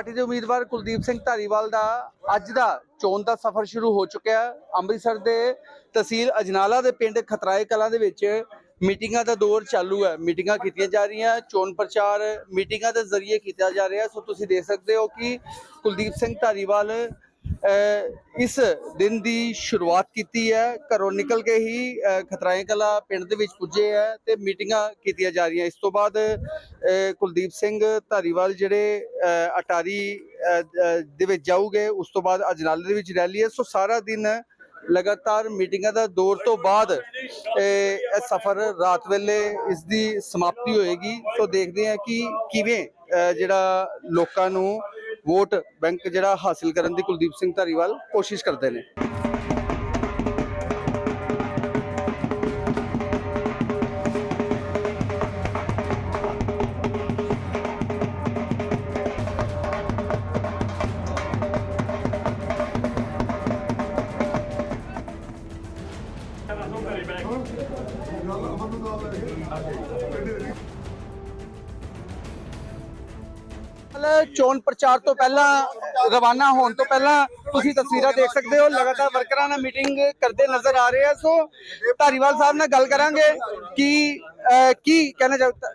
Party ਦੇ ਉਮੀਦਵਾਰ ਕੁਲਦੀਪ ਸਿੰਘ ਧਾਰੀਵਾਲ ਦਾ ਅੱਜ ਦਾ ਚੋਣ ਦਾ ਸਫ਼ਰ ਸ਼ੁਰੂ ਹੋ ਚੁੱਕਿਆ ਅੰਮ੍ਰਿਤਸਰ ਦੇ ਤਹਿਸੀਲ ਅਜਨਾਲਾ ਦੇ ਪਿੰਡ ਖਤਰਾਏ ਕਲਾਂ ਦੇ ਵਿੱਚ ਮੀਟਿੰਗਾਂ ਦਾ ਦੌਰ ਚਾਲੂ ਹੈ। ਮੀਟਿੰਗਾਂ ਕੀਤੀਆਂ ਜਾ ਰਹੀਆਂ, ਚੋਣ ਪ੍ਰਚਾਰ ਮੀਟਿੰਗਾਂ ਦੇ ਜ਼ਰੀਏ ਕੀਤਾ ਜਾ ਰਿਹਾ ਸੋ ਤੁਸੀਂ ਦੇਖ ਸਕਦੇ ਹੋ ਕਿ ਕੁਲਦੀਪ ਸਿੰਘ ਧਾਰੀਵਾਲ ਇਸ ਦਿਨ ਦੀ ਸ਼ੁਰੂਆਤ ਕੀਤੀ ਹੈ। ਘਰੋਂ ਨਿਕਲ ਕੇ ਹੀ ਖਤਰਾਏ ਕਲਾ ਪਿੰਡ ਦੇ ਵਿੱਚ ਪੁੱਜੇ ਹੈ ਤੇ ਮੀਟਿੰਗਾਂ ਕੀਤੀਆਂ ਜਾ ਰਹੀਆਂ। ਇਸ ਤੋਂ ਬਾਅਦ ਕੁਲਦੀਪ ਸਿੰਘ ਧਾਰੀਵਾਲ ਜਿਹੜੇ ਅਟਾਰੀ ਦੇ ਵਿੱਚ ਜਾਊਗੇ, ਉਸ ਤੋਂ ਬਾਅਦ ਅਜਨਾਲੇ ਦੇ ਵਿੱਚ ਰੈਲੀ ਹੈ। ਸੋ ਸਾਰਾ ਦਿਨ ਲਗਾਤਾਰ ਮੀਟਿੰਗਾਂ ਦਾ ਦੌਰ ਤੋਂ ਬਾਅਦ ਇਹ ਸਫ਼ਰ ਰਾਤ ਵੇਲੇ ਇਸ ਦੀ ਸਮਾਪਤੀ ਹੋਏਗੀ। ਸੋ ਦੇਖਦੇ ਹਾਂ ਕਿ ਕਿਵੇਂ ਜਿਹੜਾ ਲੋਕਾਂ ਨੂੰ ਵੋਟ ਬੈਂਕ ਜਿਹੜਾ ਹਾਸਿਲ ਕਰਨ ਦੀ ਕੁਲਦੀਪ ਸਿੰਘ ਧਾਰੀਵਾਲ ਕੋਸ਼ਿਸ਼ ਕਰਦੇ ਨੇ। ਚੋਣ ਪ੍ਰਚਾਰ ਤੋਂ ਪਹਿਲਾਂ ਰਵਾਨਾ ਹੋਣ ਤੋਂ ਪਹਿਲਾਂ ਤੁਸੀਂ ਤਸਵੀਰਾਂ ਦੇਖ ਸਕਦੇ ਹੋ ਲਗਾਤਾਰ ਵਰਕਰਾਂ ਨਾਲ ਮੀਟਿੰਗ ਕਰਦੇ ਨਜ਼ਰ ਆ ਰਹੇ ਆ। ਸੋ ਧਾਰੀਵਾਲ ਸਾਹਿਬ ਨਾਲ ਗੱਲ ਕਰਾਂਗੇ ਕਿ ਕੀ ਕਹਿਣਾ ਚਾਹੁੰਦਾ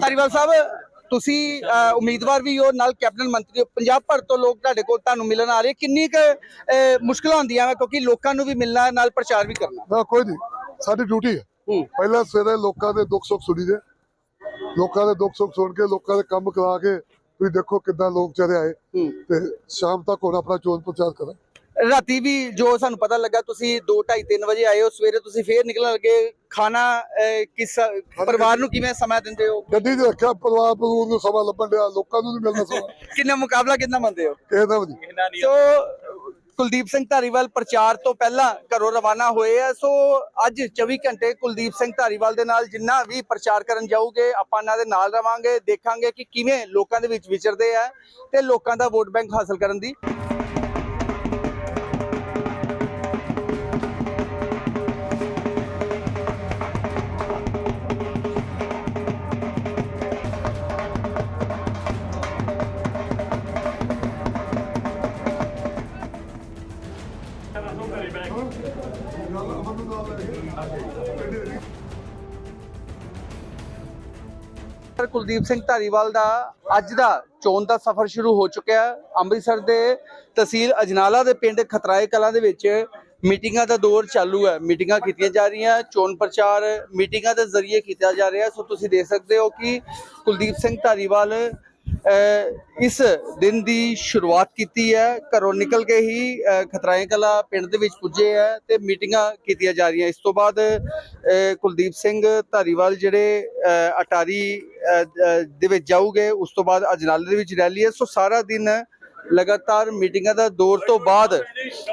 ਧਾਰੀਵਾਲ ਸਾਹਿਬ ਤੁਸੀਂ ਉਮੀਦਵਾਰ ਵੀ ਹੋ ਨਾਲ ਕੈਬਨਿਟ ਮੰਤਰੀ ਪੰਜਾਬ ਭਰ ਤੋਂ ਲੋਕ ਤੁਹਾਡੇ ਕੋਲ ਤੁਹਾਨੂੰ ਮਿਲਣ ਆ ਰਹੇ। ਕਿੰਨੀ ਕੁ ਮੁਸ਼ਕਲਾਂ ਹੁੰਦੀਆਂ ਕਿਉਂਕਿ ਲੋਕਾਂ ਨੂੰ ਵੀ ਮਿਲਣਾ ਨਾਲ ਪ੍ਰਚਾਰ ਵੀ ਕਰਨਾ। ਕੋਈ ਨਹੀਂ। ਸਾਡੀ ਡਿਊਟੀ ਹੈ। ਪਹਿਲਾਂ ਸਵੇਰੇ ਲੋਕਾਂ ਦੇ ਦੁੱਖ ਸੁੱਖ ਸੁਣੀ ਦੇ ਲੋਕਾਂ ਦੇ ਦੁੱਖ ਸੁੱਖ ਸੁਣ ਕੇ ਲੋਕਾਂ ਦੇ ਕੰਮ ਕਰਾ ਕੇ ਤੁਸੀਂ ਦੇਖੋ ਕਿੱਦਾਂ ਲੋਕ ਚਲੇ ਆਏ। ਤੇ ਸ਼ਾਮ ਤੱਕ ਹੁਣ ਆਪਣਾ ਚੋਣ ਪ੍ਰਚਾਰ ਕਰਾਂ ਰਾਤੀ ਵੀ ਜੋ ਸਾਨੂੰ ਪਤਾ ਲੱਗਾ ਤੁਸੀਂ 2:30 3 ਵਜੇ ਆਏ ਹੋ ਸਵੇਰੇ ਤੁਸੀਂ ਫੇਰ ਨਿਕਲਣ ਲੱਗੇ। ਖਾਣਾ ਕਿਸ ਪਰਿਵਾਰ ਨੂੰ ਕਿਵੇਂ ਸਮਾਂ ਦਿੰਦੇ ਹੋ? ਗੱਡੀ 'ਚ ਰੱਖਿਆ ਪਰਿਵਾਰ ਪਰਿਵਾਰ ਨੂੰ ਸਮਾਂ ਲੱਭਣ ਡਿਆ ਲੋਕਾਂ ਨੂੰ ਨਹੀਂ ਮਿਲਣਾ ਸਮਾਂ। ਕਿੰਨਾ ਮੁਕਾਬਲਾ ਕਿੰਨਾ ਮੰਨਦੇ ਹੋ? ਦਾ ਵੀ ਨਹੀਂ। ਸੋ ਕੁਲਦੀਪ ਸਿੰਘ ਧਾਰੀਵਾਲ ਪ੍ਰਚਾਰ ਤੋਂ ਪਹਿਲਾਂ ਘਰੋਂ ਰਵਾਨਾ ਹੋਏ ਆ। ਸੋ ਅੱਜ 24 ਘੰਟੇ ਕੁਲਦੀਪ ਸਿੰਘ ਧਾਰੀਵਾਲ ਦੇ ਨਾਲ ਜਿੰਨਾ ਵੀ ਪ੍ਰਚਾਰ ਕਰਨ ਜਾਊਗੇ, ਆਪਾਂ ਇਹਨਾਂ ਦੇ ਨਾਲ ਰਵਾਂਗੇ, ਦੇਖਾਂਗੇ ਕਿ ਕਿਵੇਂ ਲੋਕਾਂ ਦੇ ਵਿੱਚ ਵਿਚਰਦੇ ਆ ਤੇ ਲੋਕਾਂ ਦਾ ਵੋਟ ਬੈਂਕ ਹਾਸਲ ਕਰਨ ਦੀ ਸਰ ਕੁਲਦੀਪ ਸਿੰਘ ਧਾਰੀਵਾਲ ਦਾ ਅੱਜ ਦਾ ਚੋਣ ਦਾ ਸਫ਼ਰ ਸ਼ੁਰੂ ਹੋ ਚੁੱਕਿਆ ਅੰਮ੍ਰਿਤਸਰ ਦੇ ਤਹਿਸੀਲ ਅਜਨਾਲਾ ਦੇ ਪਿੰਡ ਖਤਰਾਏ ਕਲਾਂ ਦੇ ਵਿੱਚ ਮੀਟਿੰਗਾਂ ਦਾ ਦੌਰ ਚਾਲੂ ਹੈ। ਮੀਟਿੰਗਾਂ ਕੀਤੀਆਂ ਜਾ ਰਹੀਆਂ, ਚੋਣ ਪ੍ਰਚਾਰ ਮੀਟਿੰਗਾਂ ਦੇ ਜ਼ਰੀਏ ਕੀਤਾ ਜਾ ਰਿਹਾ ਸੋ ਤੁਸੀਂ ਦੇਖ ਸਕਦੇ ਹੋ ਕਿ ਕੁਲਦੀਪ ਸਿੰਘ ਧਾਰੀਵਾਲ ਇਸ ਦਿਨ ਦੀ ਸ਼ੁਰੂਆਤ ਕੀਤੀ ਹੈ। ਘਰੋਂ ਨਿਕਲ ਕੇ ਹੀ ਖਤਰਾਏ ਕਲਾ ਪਿੰਡ ਦੇ ਵਿੱਚ ਪੁੱਜੇ ਹੈ ਤੇ ਮੀਟਿੰਗਾਂ ਕੀਤੀਆਂ ਜਾ ਰਹੀਆਂ। ਇਸ ਤੋਂ ਬਾਅਦ ਕੁਲਦੀਪ ਸਿੰਘ ਧਾਰੀਵਾਲ ਜਿਹੜੇ ਅਟਾਰੀ ਦੇ ਵਿੱਚ ਜਾਊਗੇ, ਉਸ ਤੋਂ ਬਾਅਦ ਅਜਨਾਲੇ ਦੇ ਵਿੱਚ ਰੈਲੀ ਹੈ। ਸੋ ਸਾਰਾ ਦਿਨ ਲਗਾਤਾਰ ਮੀਟਿੰਗਾਂ ਦਾ ਦੌਰ ਤੋਂ ਬਾਅਦ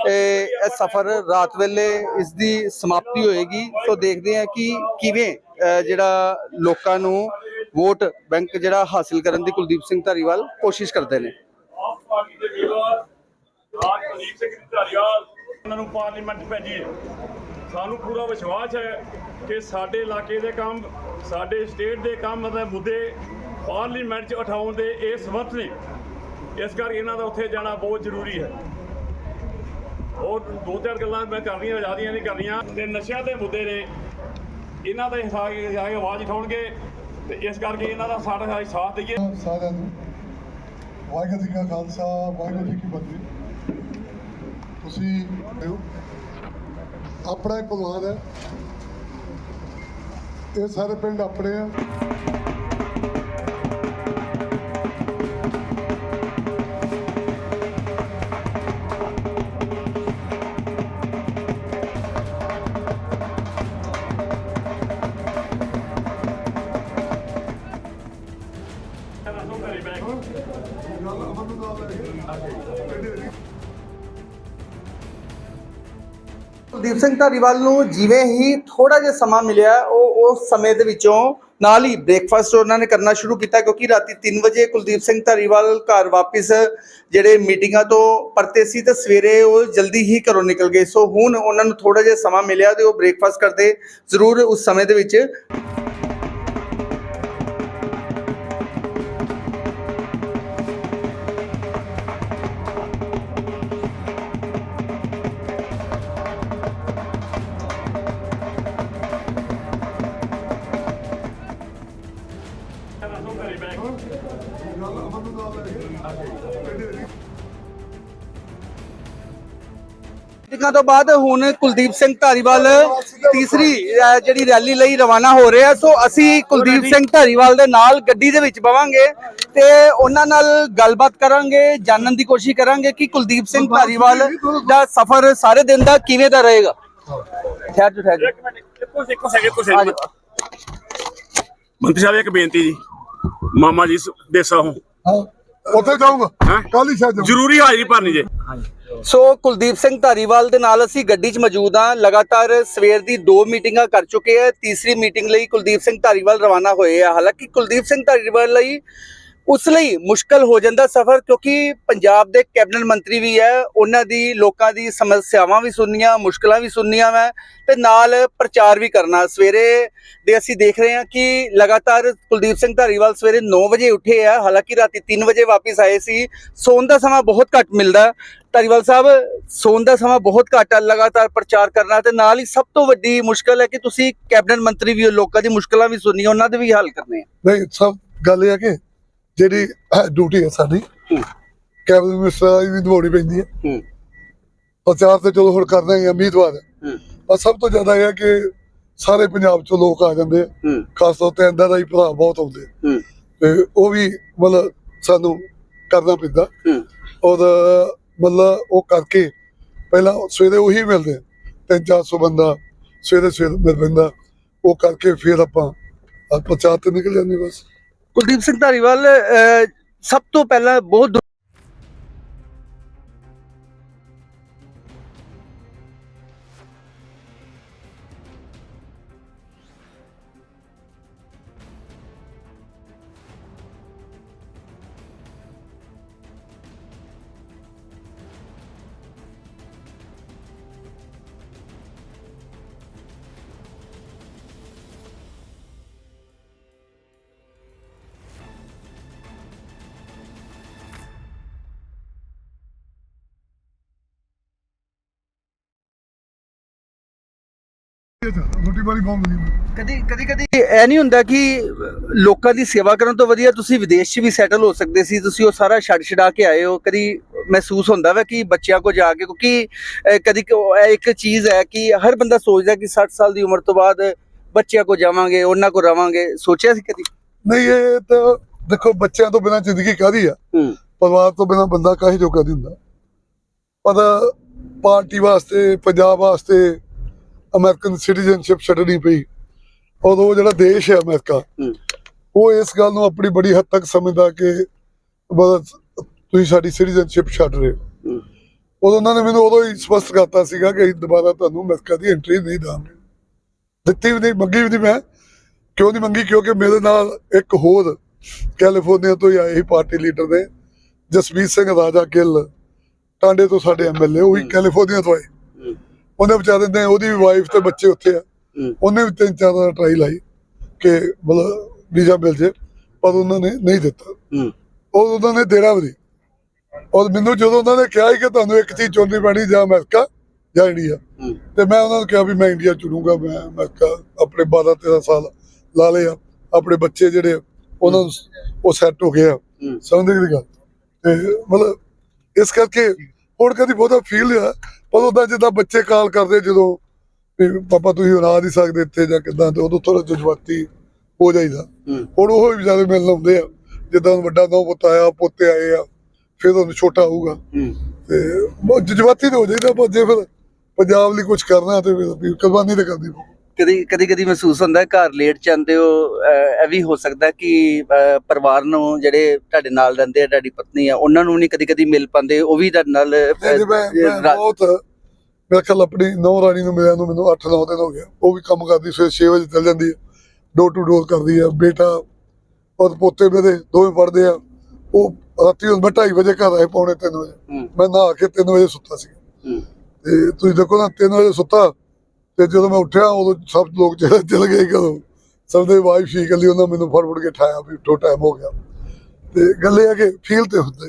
ਇਹ ਸਫ਼ਰ ਰਾਤ ਵੇਲੇ ਇਸ ਦੀ ਸਮਾਪਤੀ ਹੋਏਗੀ। ਸੋ ਦੇਖਦੇ ਹਾਂ ਕਿ ਕਿਵੇਂ ਜਿਹੜਾ ਲੋਕਾਂ ਨੂੰ ਵੋਟ ਬੈਂਕ ਜਿਹੜਾ ਹਾਸਿਲ ਕਰਨ ਦੀ ਕੁਲਦੀਪ ਸਿੰਘ ਧਾਰੀਵਾਲ ਕੋਸ਼ਿਸ਼ ਕਰਦੇ ਨੇ। ਆਪ ਪਾਰਟੀ ਦੇ ਵੀਰਵਾਰ ਰਾਜ ਕੁਲਦੀਪ ਸਿੰਘ ਧਾਰੀਵਾਲ। ਉਹਨਾਂ ਨੂੰ ਪਾਰਲੀਮੈਂਟ ਭੇਜੀਏ ਸਾਨੂੰ ਪੂਰਾ ਵਿਸ਼ਵਾਸ ਹੈ ਕਿ ਸਾਡੇ ਇਲਾਕੇ ਦੇ ਕੰਮ, ਸਾਡੇ ਸਟੇਟ ਦੇ ਕੰਮ ਦੇ ਮੁੱਦੇ ਪਾਰਲੀਮੈਂਟ 'ਚ ਉਠਾਉਣ ਦੇ ਇਹ ਸਮਰਥ ਨੇ। ਇਸ ਕਰਕੇ ਇਹਨਾਂ ਦਾ ਉੱਥੇ ਜਾਣਾ ਬਹੁਤ ਜ਼ਰੂਰੀ ਹੈ। ਹੋਰ ਦੋ ਚਾਰ ਗੱਲਾਂ ਮੈਂ ਕਰਨੀਆਂ ਜ਼ਿਆਦੀਆਂ ਨਹੀਂ ਕਰਨੀਆਂ। ਤੇ ਨਸ਼ਿਆਂ ਦੇ ਮੁੱਦੇ ਨੇ। ਇਹਨਾਂ ਦਾ ਹਿਸਾਬ ਆਵਾਜ਼ ਉਠਾਉਣਗੇ। ਤੇ ਇਸ ਕਰਕੇ ਇਹਨਾਂ ਦਾ ਸਾਡਾ ਸਾਥ ਦਈਏ। ਸਾਰਿਆਂ ਨੂੰ ਵਾਹਿਗੁਰੂ ਜੀ ਕਾ ਖਾਲਸਾ, ਵਾਹਿਗੁਰੂ ਜੀ ਕੀ ਫਤਿਹ। ਤੁਸੀਂ ਦਿਓ। ਆਪਣਾ ਇੱਕ ਭਗਵਾਨ ਹੈ। ਇਹ ਸਾਰੇ ਪਿੰਡ ਆਪਣੇ ਆ। ਕੁਲਦੀਪ ਸਿੰਘ ਧਾਰੀਵਾਲ ਨੂੰ ਜਿਵੇਂ ਹੀ ਥੋੜਾ ਜਿਹਾ ਸਮਾਂ ਮਿਲਿਆ, ਉਹ ਉਸ ਸਮੇਂ ਦੇ ਵਿੱਚੋਂ ਨਾਲ ਹੀ ਬ੍ਰੇਕਫਾਸਟ ਉਹਨਾਂ ਨੇ ਕਰਨਾ ਸ਼ੁਰੂ ਕੀਤਾ ਕਿਉਂਕਿ ਰਾਤੀ 3 ਵਜੇ ਕੁਲਦੀਪ ਸਿੰਘ ਧਾਰੀਵਾਲ ਘਰ ਵਾਪਸ ਜਿਹੜੇ ਮੀਟਿੰਗਾਂ ਤੋਂ ਪਰਤੇ ਸੀ ਤੇ ਸਵੇਰੇ ਉਹ ਜਲਦੀ ਹੀ ਘਰੋਂ ਨਿਕਲ ਗਏ। ਸੋ ਹੁਣ ਉਹਨਾਂ ਨੂੰ ਥੋੜਾ ਜਿਹਾ ਸਮਾਂ ਮਿਲਿਆ ਤੇ ਉਹ ਬ੍ਰੇਕਫਾਸਟ ਕਰਦੇ ਜ਼ਰੂਰ ਉਸ ਸਮੇਂ ਦੇ ਵਿੱਚ ਮੀਟਿੰਗਾਂ ਤੋਂ ਬਾਅਦ ਹੁਣ ਕੁਲਦੀਪ ਸਿੰਘ ਧਾਰੀਵਾਲ ਤੀਸਰੀ ਜਿਹੜੀ ਰੈਲੀ ਲਈ ਰਵਾਨਾ ਹੋ ਰਹੇ ਸੋ ਅਸੀਂ ਕੁਲਦੀਪ ਸਿੰਘ ਧਾਰੀਵਾਲ ਦੇ ਨਾਲ ਗੱਡੀ ਦੇ ਵਿੱਚ ਬਵਾਂਗੇ ਤੇ ਉਹਨਾਂ ਨਾਲ ਗੱਲਬਾਤ ਕਰਾਂਗੇ ਜਾਣਨ ਦੀ ਕੋਸ਼ਿਸ਼ ਕਰਾਂਗੇ ਕਿ ਕੁਲਦੀਪ ਸਿੰਘ ਧਾਰੀਵਾਲ ਦਾ ਸਫ਼ਰ ਸਾਰੇ ਦਿਨ ਦਾ ਕਿਵੇਂ ਦਾ ਰਹੇਗਾ? ਠਹਿਰ ਜਾ ਠਹਿਰ। ਮੰਤਰੀ ਸਾਹਿਬ ਇੱਕ ਬੇਨਤੀ ਜੀ। ਮਾਮਾ ਜੀ ਦੇਸਾ ਹੋ ਉੱਥੇ ਜਾਊਂਗਾ? ਕੱਲ ਹੀ ਸ਼ਾਇਦ ਜਾਊਂਗਾ। ਜ਼ਰੂਰੀ ਹਾਜ਼ਰੀ ਭਰਨੀ ਜੇ। ਸੋ ਕੁਲਦੀਪ ਸਿੰਘ ਧਾਰੀਵਾਲ ਦੇ ਨਾਲ ਅਸੀਂ ਗੱਡੀ 'ਚ ਮੌਜੂਦ ਹਾਂ। ਲਗਾਤਾਰ ਸਵੇਰ ਦੀ ਦੋ ਮੀਟਿੰਗਾਂ ਕਰ ਚੁੱਕੇ ਆ। ਤੀਸਰੀ ਮੀਟਿੰਗ ਲਈ ਕੁਲਦੀਪ ਸਿੰਘ ਧਾਰੀਵਾਲ ਰਵਾਨਾ ਹੋਏ ਆ। ਹਾਲਾਂਕਿ ਕੁਲਦੀਪ ਸਿੰਘ ਧਾਰੀਵਾਲ ਲਈ ਉਸ ਲਈ ਮੁਸ਼ਕਲ ਹੋ ਜਾਂਦਾ ਸਫ਼ਰ, ਕਿਉਂਕਿ ਪੰਜਾਬ ਦੇ ਕੈਬਨਿਟ ਮੰਤਰੀ ਵੀ ਹੈ, ਉਹਨਾਂ ਦੀ ਲੋਕਾਂ ਦੀ ਸਮੱਸਿਆਵਾਂ ਵੀ ਸੁਣਨੀਆਂ, ਮੁਸ਼ਕਲਾਂ ਵੀ ਸੁਣਨੀਆਂ ਵਾ, ਤੇ ਨਾਲ ਪ੍ਰਚਾਰ ਵੀ ਕਰਨਾ। ਸਵੇਰੇ ਦੇ ਅਸੀਂ ਦੇਖ ਰਹੇ ਹਾਂ ਕਿ ਲਗਾਤਾਰ ਕੁਲਦੀਪ ਸਿੰਘ ਧਾਰੀਵਾਲ ਸਵੇਰੇ 9 ਵਜੇ ਉੱਠੇ ਆ, ਹਾਲਾਂਕਿ ਰਾਤੀ 3 ਵਜੇ ਵਾਪਸ ਆਏ ਸੀ। ਸੌਣ ਦਾ ਸਮਾਂ ਬਹੁਤ ਘੱਟ ਮਿਲਦਾ। ਧਾਰੀਵਾਲ ਸਾਹਿਬ, ਸੌਣ ਦਾ ਸਮਾਂ ਬਹੁਤ ਘੱਟ ਆ, ਲਗਾਤਾਰ ਪ੍ਰਚਾਰ ਕਰਨਾ, ਤੇ ਨਾਲ ਹੀ ਸਭ ਤੋਂ ਵੱਡੀ ਮੁਸ਼ਕਲ ਹੈ ਕਿ ਤੁਸੀਂ ਕੈਬਨਿਟ ਮੰਤਰੀ ਵੀ ਹੋ, ਲੋਕਾਂ ਦੀ ਮੁਸ਼ਕਲਾਂ ਵੀ ਸੁਣਨੀਆਂ, ਉਹਨਾਂ ਦੇ ਵੀ ਹੱਲ ਕਰਨੇ ਆ। ਨਹੀਂ, ਸਭ ਗੱਲ ਇਹ ਹੈ ਕਿ ਜਿਹੜੀ ਡਿਊਟੀ ਹੈ ਸਾਡੀ ਹੂੰ। ਕੈਬਨਿਟ ਮਿਨਿਸਟਰ ਦੀ ਵੀ ਨਿਭਾਉਣੀ ਪੈਂਦੀ ਹੈ। ਪ੍ਰਚਾਰ ਤੇ ਚਲੋ ਹੁਣ ਕਰਦੇ ਹਾਂ ਉਮੀਦਵਾਰ ਪਰ ਸਭ ਤੋਂ ਜ਼ਿਆਦਾ ਇਹ ਹੈ ਕਿ ਸਾਰੇ ਪੰਜਾਬ ਚੋਂ ਲੋਕ ਆ ਜਾਂਦੇ ਖਾਸ ਤੌਰ ਤੇ ਅੰਦਰ ਦਾ ਹੀ ਭਰਾ ਬਹੁਤ ਆਉਂਦੇ ਤੇ ਉਹ ਵੀ ਮਤਲਬ ਸਾਨੂੰ ਕਰਨਾ ਪੈਂਦਾ। ਔਰ ਮਤਲਬ ਉਹ ਕਰਕੇ ਪਹਿਲਾਂ ਸਵੇਰੇ ਉਹੀ ਮਿਲਦੇ। ਤਿੰਨ ਚਾਰ ਸੌ ਬੰਦਾ ਸਵੇਰੇ ਸਵੇਰੇ ਮਿਲ ਪੈਂਦਾ। ਉਹ ਕਰਕੇ ਫਿਰ ਆਪਾਂ ਪ੍ਰਚਾਰ ਤੇ ਨਿਕਲ ਜਾਂਦੇ ਬਸ। ਕੁਲਦੀਪ ਸਿੰਘ ਧਾਰੀਵਾਲ ਅਹ, ਸਭ ਤੋਂ ਪਹਿਲਾਂ ਬਹੁਤ ਦੁ- ਰੋਟੀ ਪਾਣੀ ਬਹੁਤ ਵਧੀਆ। ਕਦੀ ਕਦੀ ਕਦੀ ਇਹ ਨਹੀਂ ਹੁੰਦਾ ਕਿ ਲੋਕਾਂ ਦੀ ਸੇਵਾ ਕਰਨ ਤੋਂ ਵਧੀਆ ਤੁਸੀਂ ਵਿਦੇਸ਼ 'ਚ ਵੀ ਸੈਟਲ ਹੋ ਸਕਦੇ ਸੀ ਤੁਸੀਂ ਉਹ ਸਾਰਾ ਛੱਡ ਛਡਾ ਕੇ ਆਏ ਹੋ। ਕਦੀ ਮਹਿਸੂਸ ਹੁੰਦਾ ਵਾ ਕਿ ਬੱਚਿਆਂ ਕੋ ਜਾ ਕੇ ਕਿਉਂਕਿ ਅਹ, ਕਦੀ ਕ- ਇਹ ਇੱਕ ਚੀਜ਼ ਹੈ ਕਿ ਹਰ ਬੰਦਾ ਸੋਚਦਾ ਕਿ 60 ਸਾਲ ਦੀ ਉਮਰ ਤੋਂ ਬਾਅਦ ਬੱਚਿਆਂ ਕੋ ਜਾਵਾਂਗੇ ਉਹਨਾਂ ਕੋ ਰਵਾਂਗੇ। ਸੋਚਿਆ ਸੀ ਕਦੀ? ਨਹੀਂ ਇਹ ਤਾਂ ਦੇਖੋ ਬੱਚਿਆਂ ਤੋਂ ਬਿਨਾਂ ਜ਼ਿੰਦਗੀ ਕਾਹਦੀ ਆ? ਹੂੰ। ਪਰਿਵਾਰ ਤੋਂ ਬਿਨਾਂ ਬੰਦਾ ਕਾਹੇ ਜੋਗਾ ਨਹੀਂ ਹੁੰਦਾ। ਪਰ ਪਾਰਟੀ ਵਾਸਤੇ ਪੰਜਾਬ ਵਾਸਤੇ ਅਮਰੀਕਨ ਸਿਟੀਜ਼ਨਸ਼ਿਪ ਛੱਡਣੀ ਪਈ। ਉਹ ਜਿਹੜਾ ਦੇਸ਼ ਹੈ ਅਮਰੀਕਾ ਹੂੰ। ਉਹ ਇਸ ਗੱਲ ਨੂੰ ਆਪਣੀ ਬੜੀ ਹੱਦ ਤੱਕ ਸਮਝਦਾ ਕਿ ਬਸ ਤੁਸੀਂ ਸਾਡੀ ਸਿਟੀਜ਼ਨਸ਼ਿਪ ਛੱਡ ਰਹੇ ਹੋ। ਹੂੰ। ਉਦੋਂ ਉਹਨਾਂ ਨੇ ਮੈਨੂੰ ਉਦੋਂ ਹੀ ਸਪਸ਼ਟ ਕਰਤਾ ਸੀਗਾ ਕਿ ਅਸੀਂ ਦੁਬਾਰਾ ਤੁਹਾਨੂੰ ਅਮਰੀਕਾ ਦੀ ਐਂਟਰੀ ਨਹੀਂ ਦਾਂਗੇ ਦਿੱਤੀ ਵੀ ਨਹੀਂ ਮੰਗੀ ਵੀ ਨਹੀਂ ਮੈਂ। ਕਿਉਂ ਨਹੀਂ ਮੰਗੀ? ਕਿਉਂਕਿ ਮੇਰੇ ਨਾਲ ਇੱਕ ਹੋਰ ਕੈਲੀਫੋਰਨੀਆ ਤੋਂ ਹੀ ਆਏ ਸੀ ਪਾਰਟੀ ਲੀਡਰ ਨੇ ਜਸਵੀਰ ਸਿੰਘ ਰਾਜਾ ਗਿੱਲ ਟਾਂਡੇ ਤੋਂ ਸਾਡੇ ਐਮਐਲਏ ਉਹ ਵੀ ਹੂੰ। ਕੈਲੀਫੋਰਨੀਆ ਤੋਂ ਆਏ। ਹੂੰ ਉਹਨੇ ਵਿਚਾਰੇ ਨੇ ਉਹਦੀ ਵਾਈਫ ਤੇ ਬੱਚੇ ਉੱਥੇ ਆ। ਉਹਨੇ ਵੀ ਤਿੰਨ ਚਾਰ ਵਾਰ ਟਰਾਈ ਲਾਈ ਕਿ ਮਤਲਬ ਵੀਜ਼ਾ ਮਿਲ ਜੇ ਪਰ ਉਹਨਾਂ ਨੇ ਨਹੀਂ ਦਿੱਤਾ। ਉਹ ਉਹਨਾਂ ਨੇ ਦੇਣਾ ਵੀ ਔਰ ਮੈਨੂੰ ਜਦੋਂ ਉਹਨਾਂ ਨੇ ਕਿਹਾ ਕਿ ਤੁਹਾਨੂੰ ਇੱਕ ਚੀਜ਼ ਚੁਣਨੀ ਪੈਣੀ ਜਾਂ ਅਮਰੀਕਾ ਜਾਂ ਇੰਡੀਆ ਤੇ ਮੈਂ ਉਹਨਾਂ ਨੂੰ ਕਿਹਾ ਵੀ ਮੈਂ ਇੰਡੀਆ ਚੁਣੂੰਗਾ ਮੈਂ ਅਮਰੀਕਾ ਆਪਣੇ 12 13 ਸਾਲ ਲਾ ਲਏ ਆ ਆਪਣੇ ਬੱਚੇ ਜਿਹੜੇ ਉਹਨਾਂ ਨੂੰ ਉਹ ਸੈੱਟ ਹੋ ਗਏ ਆ। ਹੂੰ। ਸਮਝਦੇ ਕਿ ਗੱਲ? ਤੇ ਮਤਲਬ ਇਸ ਕਰਕੇ ਹੁਣ ਕਦੀ ਬਹੁਤਾ ਫੀਲ ਆ ਪਰ ਉਹਦਾ ਜਿੱਦਾਂ ਬੱਚੇ ਕਾਲ ਕਰਦੇ ਜਦੋਂ ਵੀ ਪਾਪਾ ਤੁਸੀਂ ਆ ਨਹੀਂ ਸਕਦੇ ਇੱਥੇ ਜਾਂ ਕਿਦਾਂ ਤੇ ਉਦੋਂ ਥੋੜਾ ਜਜ਼ਬਾਤੀ ਹੋ ਜਾਈਦਾ। ਹੂੰ। ਹੁਣ ਉਹ ਵੀ ਜ਼ਿਆਦਾ ਮਿਲਣ ਆਉਂਦੇ ਆ। ਜਿੱਦਾਂ ਵੱਡਾ ਨੌ ਪੁੱਤ ਆਇਆ ਪੋਤੇ ਆਏ ਆ ਫਿਰ ਉਹਨੂੰ ਛੋਟਾ ਹੋਊਗਾ। ਹੂੰ। ਤੇ ਉਹ ਜਜ਼ਬਾਤੀ ਤਾਂ ਹੋ ਜਾਈਦਾ ਪਰ ਜੇ ਫਿਰ ਪੰਜਾਬ ਲਈ ਕੁਝ ਕਰਨਾ ਤੇ ਫਿਰ ਕੁਰਬਾਨੀ ਤਾਂ ਕਰਨੀ ਪਊ। ਕਦੀ ਕਦੀ ਕਦੀ ਮਹਿਸੂਸ ਹੁੰਦਾ ਹੈ ਘਰ ਲੇਟ ਜਾਂਦੇ ਹੋ ਅਹ, ਇਹ ਵੀ ਹੋ ਸਕਦਾ ਕਿ ਅਹ, ਪਰਿਵਾਰ ਨੂੰ ਜਿਹੜੇ ਤੁਹਾਡੇ ਨਾਲ ਰਹਿੰਦੇ ਆ ਤੁਹਾਡੀ ਪਤਨੀ ਆ ਉਹਨਾਂ ਨੂੰ ਨਹੀਂ ਕਦੀ ਕਦੀ ਮਿਲ ਪਾਉਂਦੇ ਉਹ ਵੀ ਤੁਹਾਡੇ ਨਾਲ ਅਹ, ਨਹੀਂ, ਨਹੀਂ, ਮੈਂ ਮੈਂ ਰਾ- ਬਹੁਤ ਮੇਰਾ ਖਿਆਲ ਆਪਣੀ ਨੌ ਰਾਣੀ ਨੂੰ ਮਿਲਿਆ ਨੂੰ ਮੈਨੂੰ 8-9 ਦਿਨ ਹੋ ਗਿਆ ਉਹ ਵੀ ਕੰਮ ਕਰਦੀ ਸਵੇਰ 6 ਵਜੇ ਚੱਲ ਜਾਂਦੀ ਹੈ ਡੋਰ ਟੂ ਡੋਰ ਕਰਦੀ ਹੈ ਬੇਟਾ ਔਰ ਪੋਤੇ ਮੇਰੇ ਦੋਵੇਂ ਪੜਦੇ ਆ ਉਹ ਰਾਤੀ ਹੁਣ ਮੈਂ 2:30 ਵਜੇ ਘਰ ਆਏ ਪੌਣੇ 3 ਵਜੇ ਹੂੰ। ਮੈਂ ਨਹਾ ਕੇ 3 ਵਜੇ ਸੁੱਤਾ ਸੀ। ਹੂੰ। ਤੇ ਤੁਸੀਂ ਦੇਖੋ ਨਾ 3 ਵਜੇ ਸੁੱਤਾ ਤੇ ਜਦੋਂ ਮੈਂ ਉੱਠਿਆ, ਉਦੋਂ ਸਭ ਲੋਕ ਚਲੇ ਗਏ ਕਦੋਂ ਸਭ ਦੇ ਵਾਈਫ ਸੀ ਇਕੱਲੀ ਉਹਨਾਂ ਮੈਨੂੰ ਫੜ ਫੜ ਕੇ ਠਾਇਆ ਵੀ ਉੱਠੋ ਟਾਈਮ ਹੋ ਗਿਆ। ਤੇ ਗੱਲ ਇਹ ਹੈ ਕਿ ਫੀਲ ਤੇ ਹੁੰਦਾ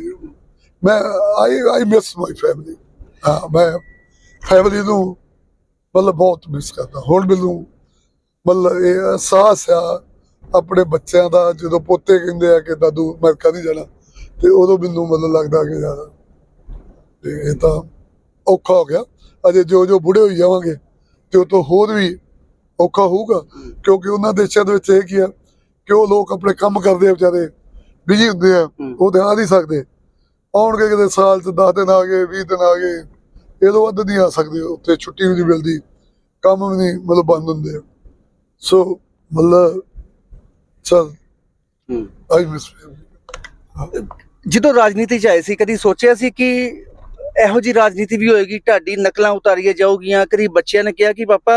ਮੈਂ I I miss my family ਮੈਂ ਫੈਮਿਲੀ ਨੂੰ ਮਤਲਬ ਬਹੁਤ ਮਿਸ ਕਰਦਾ। ਹੁਣ ਮੈਨੂੰ ਮਤਲਬ ਇਹ ਅਹਿਸਾਸ ਆ ਆਪਣੇ ਬੱਚਿਆਂ ਦਾ, ਜਦੋਂ ਪੋਤੇ ਕਹਿੰਦੇ ਆ ਕਿ, ਦਾਦੂ ਅਮਰੀਕਾ ਨਹੀਂ ਜਾਣਾ। ਤੇ ਉਦੋਂ ਮੈਨੂੰ ਮਤਲਬ ਲੱਗਦਾ ਕਿ, ਯਾਰ, ਇਹ ਤਾਂ ਔਖਾ ਹੋ ਗਿਆ। ਅਜੇ ਜੋ ਜੋ ਬੁੜੇ ਹੋਈ ਜਾਵਾਂਗੇ ਤੇ ਉਹ ਤੋਂ ਹੋਰ ਵੀ ਔਖਾ ਹੋਊਗਾ ਕਿਉਂਕਿ ਉਹਨਾਂ ਦੇਸ਼ਾਂ ਦੇ ਵਿੱਚ ਇਹ ਕੀ ਆ ਕਿ ਉਹ ਲੋਕ ਆਪਣੇ ਕੰਮ ਕਰਦੇ ਆ ਵਿਚਾਰੇ ਬਿਜ਼ੀ ਹੁੰਦੇ ਆ। ਉਹ ਆ ਨਹੀਂ ਸਕਦੇ। ਆਉਣਗੇ ਕਿਤੇ ਸਾਲ ਚ 10 ਦਿਨ ਆ ਗਏ 20 ਦਿਨ ਆ ਗਏ ਇਹ ਤੋਂ ਵੱਧ ਨਹੀਂ ਆ ਸਕਦੇ ਉੱਥੇ ਛੁੱਟੀ ਵੀ ਨਹੀਂ ਮਿਲਦੀ ਕੰਮ ਵੀ ਨਹੀਂ ਮਤਲਬ ਬੰਦ ਹੁੰਦੇ ਆ। ਸੋ ਮਤਲਬ ਚਲ। ਹੂੰ। ਆਈ ਮਿਸ ਜਦੋਂ ਰਾਜਨੀਤੀ ਚ ਆਏ ਸੀ ਕਦੀ ਸੋਚਿਆ ਸੀ ਕਿ ਇਹੋ ਜੀ ਰਾਜਨੀਤੀ ਵੀ ਹੋਏਗੀ ਢਾਡੀ ਨਕਲਾਂ ਉਤਾਰੀਆਂ ਜਾਊਗੀਆਂ। ਕਦੀ ਬੱਚਿਆਂ ਨੇ ਕਿਹਾ ਕਿ ਪਾਪਾ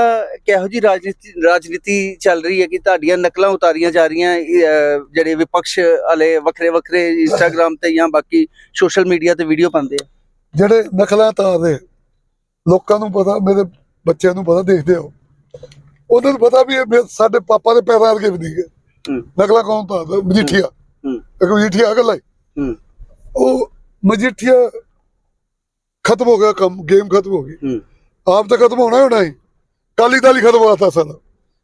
ਕਿਹੋ ਜੀ ਰਾਜਨੀਤੀ ਰਾਜਨੀਤੀ ਚੱਲ ਰਹੀ ਹੈ ਕਿ ਤੁਹਾਡੀਆਂ ਨਕਲਾਂ ਉਤਾਰੀਆਂ ਜਾ ਰਹੀਆਂ ਜਿਹੜੇ ਵਿਪਕਸ਼ ਵਾਲੇ ਵੱਖਰੇ ਵੱਖਰੇ ਇੰਸਟਾਗ੍ਰam ਤੇ ਜਾਂ ਬਾਕੀ ਸੋਸ਼ਲ ਮੀਡੀਆ ਤੇ ਵੀਡੀਓ ਪਾਉਂਦੇ ਆ। ਜਿਹੜੇ ਨਕਲਾਂ ਤਾਰਦੇ ਲੋਕਾਂ ਨੂੰ ਪਤਾ ਮੇਰੇ ਬੱਚਿਆਂ ਨੂੰ ਪਤਾ ਦੇਖਦੇ ਹੋ। ਉਹਨਾਂ ਨੂੰ ਪਤਾ ਵੀ ਇਹ ਸਾਡੇ ਪਾਪਾ ਦੇ ਪੈਰਾਂ ਵਰਗੇ ਵੀ ਨਹੀਂ ਹੂੰ। ਨਕਲਾਂ ਕੌਣ ਤਾਰਦਾ ਮਜੀਠੀਆ। ਇੱਕ ਮਜੀਠੀਆ ਅਗਲਾ ਉਹ ਮਜੀਠੀਆ ਖਤਮ ਹੋ ਗਿਆ ਕੰਮ ਗੇਮ ਖਤਮ ਹੋ ਗਈ। ਆਪ ਤਾਂ ਖਤਮ ਹੋਣਾ ਹੀ ਹੋਣਾ ਹੀ ਕਾਲੀ ਦਲ ਹੀ ਖਤਮ ਹੋਤਾ ਸਾਲਾ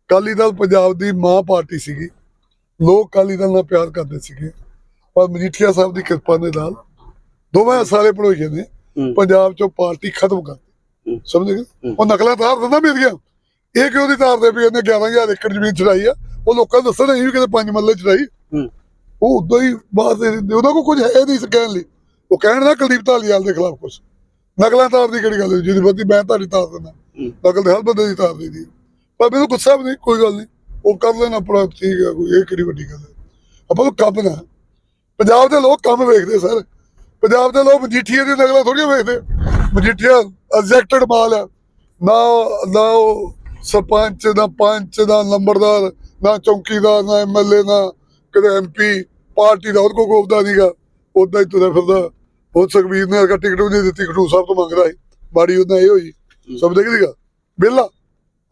ਕਾਲੀ ਦਲ ਪੰਜਾਬ ਦੀ ਮਾਂ ਪਾਰਟੀ ਸੀਗੀ। ਲੋਕ ਕਾਲੀ ਦਲ ਨਾਲ ਪਿਆਰ ਕਰਦੇ ਸੀਗੇ। ਪਰ ਮਜੀਠੀਆ ਸਾਹਿਬ ਦੀ ਕਿਰਪਾ ਦੇ ਨਾਲ ਦੋਵੇਂ ਸਾਰੇ ਭੜੋਈਏ ਨੇ। ਪੰਜਾਬ ਚੋਂ ਪਾਰਟੀ ਖਤਮ ਕਰ। ਸਮਝ ਗਏ। ਉਹ ਨਕਲਾਂ ਤਾਰ ਦਿੰਦਾ ਮੇਰੀਆਂ ਇਹ ਕਿਉਂ ਦੀ ਤਾਰਦੇ ਵੀ ਇਹਨੇ 11000 ਏਕੜ ਜ਼ਮੀਨ ਚੜਾਈ ਆ? ਉਹ ਲੋਕਾਂ ਨੂੰ ਦੱਸਣਾ ਨਹੀਂ ਵੀ ਕਿਤੇ ਪੰਜ ਮੱਲੇ ਚੜਾਈ। ਉਹ ਉਦੋਂ ਹੀ ਬਾਤ ਉਹਨਾਂ ਕੋਲ ਕੁਝ ਹੈ ਨਹੀਂ ਕਹਿਣ ਲਈ। ਉਹ ਕਹਿਣ ਨਾ ਕੁਲਦੀਪ ਢਾਲੀਵਾਲ ਦੇ ਖਿਲਾਫ ਕੁਝ ਨਕਲਾਂ ਤਾਰ ਦੀ ਕਿਹੜੀ ਗੱਲ ਹੈ? ਜਿਹਦੀ ਬੰਦੀ ਮੈਂ ਤੁਹਾਡੀ ਤਾਰ ਦਿੰਦਾ। ਨਕਲ ਦੇ ਹਰ ਬੰਦੇ ਦੀ ਤਾਰ ਦੀ ਦੀ ਪਰ ਮੈਨੂੰ ਗੁੱਸਾ ਵੀ ਨਹੀਂ ਕੋਈ ਗੱਲ ਨਹੀਂ। ਉਹ ਕਰ ਲੈਣਾ ਆਪਣਾ ਠੀਕ ਹੈ ਕੋਈ ਇਹ ਕਿਹੜੀ ਵੱਡੀ ਗੱਲ ਹੈ? ਆਪਾਂ ਨੂੰ ਕੰਮ ਨਾ। ਪੰਜਾਬ ਦੇ ਲੋਕ ਕੰਮ ਵੇਖਦੇ ਸਰ। ਪੰਜਾਬ ਦੇ ਲੋਕ ਮਜੀਠੀਏ ਦੀ ਨਕਲਾਂ ਥੋੜੀਆਂ ਵੇਖਦੇ ਮਜੀਠੀਆ ਐਗਜ਼ੈਕਟਡ ਮਾਲ ਹੈ ਨਾ ਨਾ ਉਹ ਸਰਪੰਚ ਨਾ ਪੰਚ ਨਾ ਨੰਬਰਦਾਰ ਨਾ ਚੌਕੀਦਾਰ ਨਾ ਐਮਐਲਏ ਨਾ ਕਿਤੇ ਐਮਪੀ ਪਾਰਟੀ ਦਾ ਹੋਰ ਕੋਈ ਗੋਬਦਾ ਨਹੀਂਗਾ ਉਦਾਂ ਹੀ ਤੁਰਿਆ ਫਿਰਦਾ। ਉਹ ਸੁਖਬੀਰ ਨੇ ਅਰਕਾ ਟਿਕਟ ਵੀ ਨਹੀਂ ਦਿੱਤੀ ਖਡੂਰ ਸਾਹਿਬ ਤੋਂ ਮੰਗਦਾ ਸੀ। ਮਾੜੀ ਉਹਨਾਂ ਇਹ ਹੋਈ। ਸਭ ਦੇਖ ਲਿਆ ਬਿੱਲਾ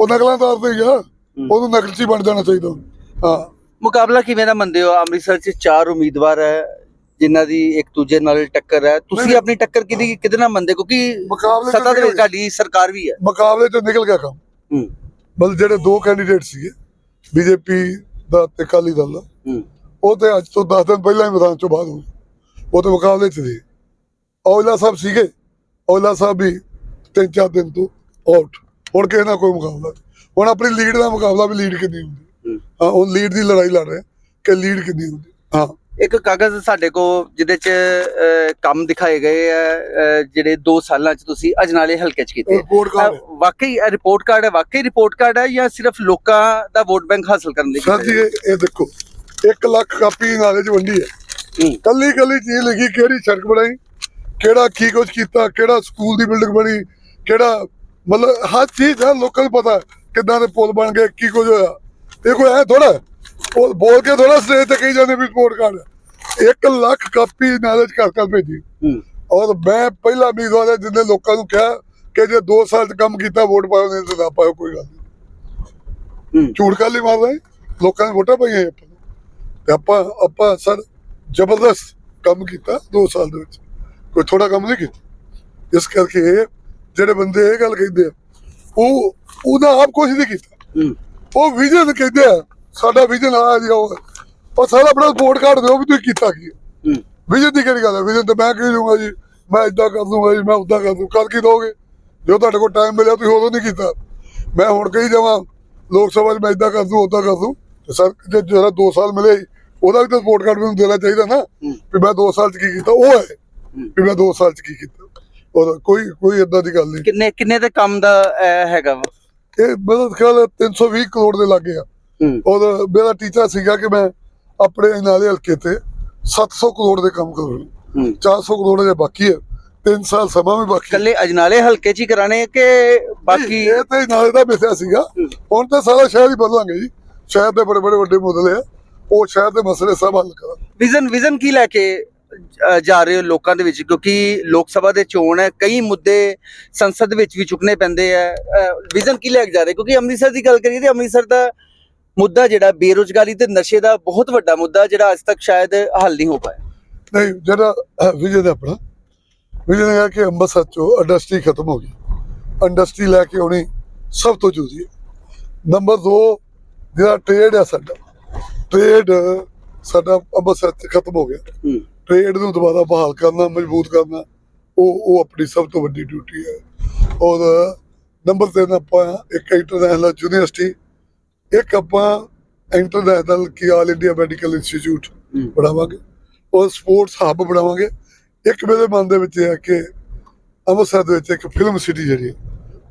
ਉਹ ਨਕਲਾਂ ਤਾਰ ਤੇ ਗਿਆ। ਉਹਨੂੰ ਨਕਲਚੀ ਬਣ ਜਾਣਾ ਚਾਹੀਦਾ। ਹਾਂ। ਮੁਕਾਬਲਾ ਕਿਵੇਂ ਦਾ ਮੰਨਦੇ ਹੋ? ਅੰਮ੍ਰਿਤਸਰ 'ਚ ਚਾਰ ਉਮੀਦਵਾਰ ਹੈ ਜਿਨ੍ਹਾਂ ਦੀ ਇੱਕ ਦੂਜੇ ਨਾਲ ਟੱਕਰ ਹੈ। ਤੁਸੀਂ। ਆਪਣੀ ਟੱਕਰ ਕਿਹਦੀ ਕਿਹਦੇ ਨਾਲ ਮੰਨਦੇ? ਕਿਉਂਕਿ ਸੱਤਾ ਦੇ ਵਿੱਚ ਤੁਹਾਡੀ ਸਰਕਾਰ ਵੀ ਹੈ। ਮੁਕਾਬਲੇ ਚੋਂ ਨਿਕਲ ਗਿਆ ਕੰਮ। ਹੂੰ। ਮਤਲਬ ਜਿਹੜੇ ਦੋ ਕੈਂਡੀਡੇਟ ਸੀਗੇ ਬੀਜੇਪੀ ਦਾ ਤੇ ਅਕਾਲੀ ਦਲ ਦਾ ਹੂੰ। ਉਹ ਤੇ ਅੱਜ ਤੋਂ 10 ਦਿਨ ਪਹਿਲਾਂ ਹੀ ਮੈਦਾਨ ਚੋਂ ਬਾਹਰ ਹੋਏ ਉਹ ਤੇ ਮੁਕਾਬਲੇ 'ਚ ਸੀ। ਔਜਲਾ ਸਾਹਿਬ ਸੀਗੇ ਔਜਲਾ ਸਾਹਿਬ ਵੀ ਤਿੰਨ ਚਾਰ ਦਿਨ ਤੋਂ ਆਊਟ ਹੁਣ ਕਿਸੇ ਨਾਲ ਕੋਈ ਮੁਕਾਬਲਾ। ਹੁਣ ਆਪਣੀ ਲੀਡ ਦਾ ਮੁਕਾਬਲਾ ਵੀ ਲੀਡ ਕਿੰਨੀ ਹੁੰਦੀ? ਹੂੰ। ਹੁਣ ਲੀਡ ਦੀ ਲੜਾਈ ਲੜ ਰਹੇ ਕਿ ਲੀਡ ਕਿੰਨੀ ਹੁੰਦੀ? ਹਾਂ। ਇੱਕ ਕਾਗਜ਼ ਸਾਡੇ ਕੋ ਜਿਹਦੇ 'ਚ ਕੰਮ ਦਿਖਾਏ ਗਏ ਆ ਜਿਹੜੇ 2 ਸਾਲਾਂ 'ਚ ਤੁਸੀਂ ਅਜਨਾਲੇ ਹਲਕੇ 'ਚ ਕੀਤੇ। ਵਾਕਈ ਰਿਪੋਰਟ ਕਾਰਡ ਹੈ ਵਾਕਈ ਰਿਪੋਰਟ ਕਾਰਡ ਹੈ ਜਾਂ ਸਿਰਫ ਲੋਕਾਂ ਦਾ ਵੋਟ ਬੈਂਕ ਹਾਸਲ ਕਰਨ ਲਈ ਸਰ ਜੀ ਇਹ ਦੇਖੋ 1 ਲੱਖ ਕਾਪੀ ਨਾਲੇ 'ਚ ਵੰਡੀ ਹੂੰ। ਕੱਲੀ ਕੱਲੀ ਚੀਜ਼ ਲਿਖੀ ਕਿਹੜੀ ਸੜਕ ਬਣਾਈ? ਕਿਹੜਾ ਕੀ ਕੁਝ ਕੀਤਾ ਕਿਹੜਾ ਸਕੂਲ ਦੀ ਬਿਲਡਿੰਗ ਬਣੀ ਕਿਹੜਾ ਮਤਲਬ ਹਰ ਚੀਜ਼ ਹੈ ਲੋਕਾਂ ਨੂੰ ਪਤਾ ਕਿੱਦਾਂ ਦੇ ਪੁਲ ਬਣ ਗਏ ਕੀ ਕੁਝ ਹੋਇਆ। ਇਹ ਕੋਈ ਹੈ ਥੋੜਾ ਉਹ ਬੋਲ ਕੇ ਥੋੜਾ ਸਟੇਜ ਤੇ ਕਹੀ ਜਾਂਦੇ ਵੀ ਰਿਪੋਰਟ ਕਾਰਡ 1 ਲੱਖ ਕਾਪੀ ਨਾਲੇ 'ਚ ਘਰ ਘਰ ਭੇਜੀ। ਔਰ ਮੈਂ ਪਹਿਲਾ ਉਮੀਦਵਾਰ ਹੈ ਜਿਹਨੇ ਲੋਕਾਂ ਨੂੰ ਕਿਹਾ ਕਿ ਜੇ 2 ਸਾਲ 'ਚ ਕੰਮ ਕੀਤਾ ਵੋਟ ਪਾਓ ਨਹੀਂ ਤਾਂ ਨਾ ਪਾਓ ਕੋਈ ਗੱਲ ਨਹੀਂ। ਝੂਠ ਕਾਲੀ ਮਾਰਦਾ ਹੈ ਲੋਕਾਂ ਨੇ ਵੋਟਾਂ ਪਾਈਆਂ ਆਪਾਂ। ਤੇ ਆਪਾਂ ਆਪਾਂ ਸਰ ਜ਼ਬਰਦਸਤ ਕੰਮ ਕੀਤਾ 2 ਸਾਲ ਦੇ ਵਿੱਚ। ਕੋਈ ਥੋੜਾ ਕੰਮ ਨਹੀਂ ਕੀਤਾ। ਇਸ ਕਰਕੇ ਜਿਹੜੇ ਬੰਦੇ ਇਹ ਗੱਲ ਕਹਿੰਦੇ ਆ ਉਹ ਉਹਦਾ ਆਪ ਕੁਝ ਨਹੀਂ ਕੀਤਾ। ਉਹ ਵਿਜ਼ਨ ਕਹਿੰਦੇ ਆ ਸਾਡਾ ਵਿਜ਼ਨ ਆ ਜੀ ਉਹ ਉਹ ਸਾਰਾ ਆਪਣਾ ਰਿਪੋਰਟ ਕਾਰਡ ਦਿਓ ਵੀ ਤੁਸੀਂ ਕੀਤਾ ਕੀ ਵਿਜ਼ਨ ਦੀ ਕਿਹੜੀ ਗੱਲ ਹੈ ਵਿਜ਼ਨ ਤਾਂ ਮੈਂ ਕਹੀ ਦੂੰਗਾ ਜੀ ਮੈਂ ਇਦਾਂ ਕਰ ਦੂੰਗਾ ਜੀ ਮੈਂ ਉਦਾਂ ਕਰ ਦੂੰ ਕਰ ਕੀ ਦੋਗੇ? ਜੋ ਤੁਹਾਡੇ ਕੋਲ ਟਾਈਮ ਮਿਲਿਆ ਤੁਸੀਂ ਉਦੋਂ ਨਹੀਂ ਕੀਤਾ। ਮੈਂ ਹੁਣ ਕਹੀ ਜਾਵਾਂ ਲੋਕ ਸਭਾ 'ਚ ਮੈਂ ਇਦਾਂ ਕਰ ਦੂੰ ਉਦਾਂ ਕਰ ਦੂੰ ਤੇ ਸਰ ਜੇ ਜਿਹੜਾ 2 ਸਾਲ ਮਿਲੇ ਉਹਦਾ ਵੀ ਤਾਂ ਰਿਪੋਰਟ ਕਾਰਡ ਮੈਨੂੰ ਦੇਣਾ ਚਾਹੀਦਾ ਨਾ। ਵੀ ਮੈਂ 2 ਸਾਲ 'ਚ ਕੀ ਕੀਤਾ ਉਹ ਹੈ। ਵੀ ਮੈਂ 2 ਸਾਲ 'ਚ ਕੀ ਕੀਤਾ। ਉਹਦਾ ਕੋਈ ਕੋਈ ਇਦਾਂ ਦੀ ਗੱਲ ਨਹੀਂ। ਕਿੰਨੇ ਕਿੰਨੇ ਦੇ ਕੰਮ ਦਾ ਹੈਗਾ ਵਾ? ਇਹ ਮੇਰਾ ਖਿਆਲ ਹੈ 320 ਕਰੋੜ ਦੇ ਲੱਗੇ ਆ। ਔਰ ਮੇਰਾ ਟੀਚਾ ਸੀਗਾ ਕਿ ਮੈਂ ਆਪਣੇ ਨਾਲੇ ਹਲਕੇ ਤੇ 700 ਕਰੋੜ ਦੇ ਕੰਮ ਕਰੂੰ। ਹੂੰ। 400 ਕਰੋੜ ਜੇ ਬਾਕੀ ਹੈ। 3 ਸਾਲ ਸਮਾਂ ਵੀ ਬਾਕੀ ਕੱਲੇ ਅਜਨਾਲੇ ਹਲਕੇ 'ਚ ਹੀ ਕਰਾਣੇ ਕਿ ਬਾਕੀ ਇਹ ਤੇ ਨਾਲੇ ਦਾ ਮਿਸਿਆ ਸੀਗਾ। ਹੁਣ ਤਾਂ ਸਾਰਾ ਸ਼ਹਿਰ ਹੀ ਬਦਲਾਂਗੇ ਜੀ। ਸ਼ਹਿਰ ਦੇ ਬੜੇ ਬੜੇ ਵੱਡੇ ਮੁੱਦਲੇ ਆ। ਉਹ ਸ਼ਹਿਰ ਦੇ ਮਸਲੇ ਸਭ ਹੱਲ ਕਰਾਂ ਵਿਜ਼ਨ ਵਿਜ਼ਨ ਕੀ ਲੈ ਕੇ ਜਾ ਰਹੇ ਹੋ ਲੋਕਾਂ ਦੇ ਵਿੱਚ ਕਿਉਂਕਿ ਲੋਕ ਸਭਾ ਦੇ ਚੋਣ ਹੈ ਕਈ ਮੁੱਦੇ ਸੰਸਦ ਵਿੱਚ ਵੀ ਚੁੱਕਣੇ ਪੈਂਦੇ ਆ। ਵਿਜ਼ਨ ਕੀ ਲੈ ਕੇ ਜਾ ਰਹੇ? ਕਿਉਂਕਿ ਅੰਮ੍ਰਿਤਸਰ ਦੀ ਗੱਲ ਕਰੀਏ ਤੇ ਅੰਮ੍ਰਿਤਸਰ ਦਾ ਮੁੱਦਾ ਜਿਹੜਾ ਬੇਰੋਜ਼ਗਾਰੀ ਤੇ ਨਸ਼ੇ ਦਾ ਬਹੁਤ ਵੱਡਾ ਮੁੱਦਾ ਜਿਹੜਾ ਅੱਜ ਤੱਕ ਸ਼ਾਇਦ ਹੱਲ ਨਹੀਂ ਹੋ ਪਾਇਆ। ਨਹੀਂ ਜਿਹੜਾ ਵਿਜੇ ਆਪਣਾ। ਵਿਜੇ ਨੇ ਕਿਹਾ ਕਿ ਅੰਮ੍ਰਿਤਸਰ ਚੋਂ ਇੰਡਸਟਰੀ ਖਤਮ ਹੋ ਗਈ। ਇੰਡਸਟਰੀ ਲੈ ਕੇ ਆਉਣੀ ਸਭ ਤੋਂ ਜ਼ਰੂਰੀ ਹੈ। ਨੰਬਰ 2 ਜਿਹੜਾ ਟ੍ਰੇਡ ਹੈ ਸਾਡਾ ਟ੍ਰੇਡ ਸਾਡਾ ਅੰਮ੍ਰਿਤਸਰ ਖਤਮ ਹੋ ਗਿਆ। ਟ੍ਰੇਡ ਨੂੰ ਦੁਬਾਰਾ ਬਹਾਲ ਕਰਨਾ ਮਜ਼ਬੂਤ ਕਰਨਾ ਉਹ ਉਹ ਆਪਣੀ ਸਭ ਤੋਂ ਵੱਡੀ ਡਿਊਟੀ ਹੈ। ਔਰ ਨੰਬਰ 3 ਆਪਾਂ ਇੱਕ ਇੰਟਰਨੈਸ਼ਨਲ ਯੂਨੀਵਰਸਿਟੀ ਇੱਕ ਆਪਾਂ ਇੰਟਰਨੈਸ਼ਨਲ ਕੀ ਆਲ ਇੰਡੀਆ ਮੈਡੀਕਲ ਇੰਸਟੀਚਿਊਟ। ਬਣਾਵਾਂਗੇ ਔਰ ਸਪੋਰਟਸ ਹੱਬ ਬਣਾਵਾਂਗੇ। ਇੱਕ ਮੇਰੇ ਮਨ ਦੇ ਵਿੱਚ ਹੈ ਕਿ ਅੰਮ੍ਰਿਤਸਰ ਦੇ ਵਿੱਚ ਇੱਕ ਫਿਲਮ ਸਿਟੀ ਜਿਹੜੀ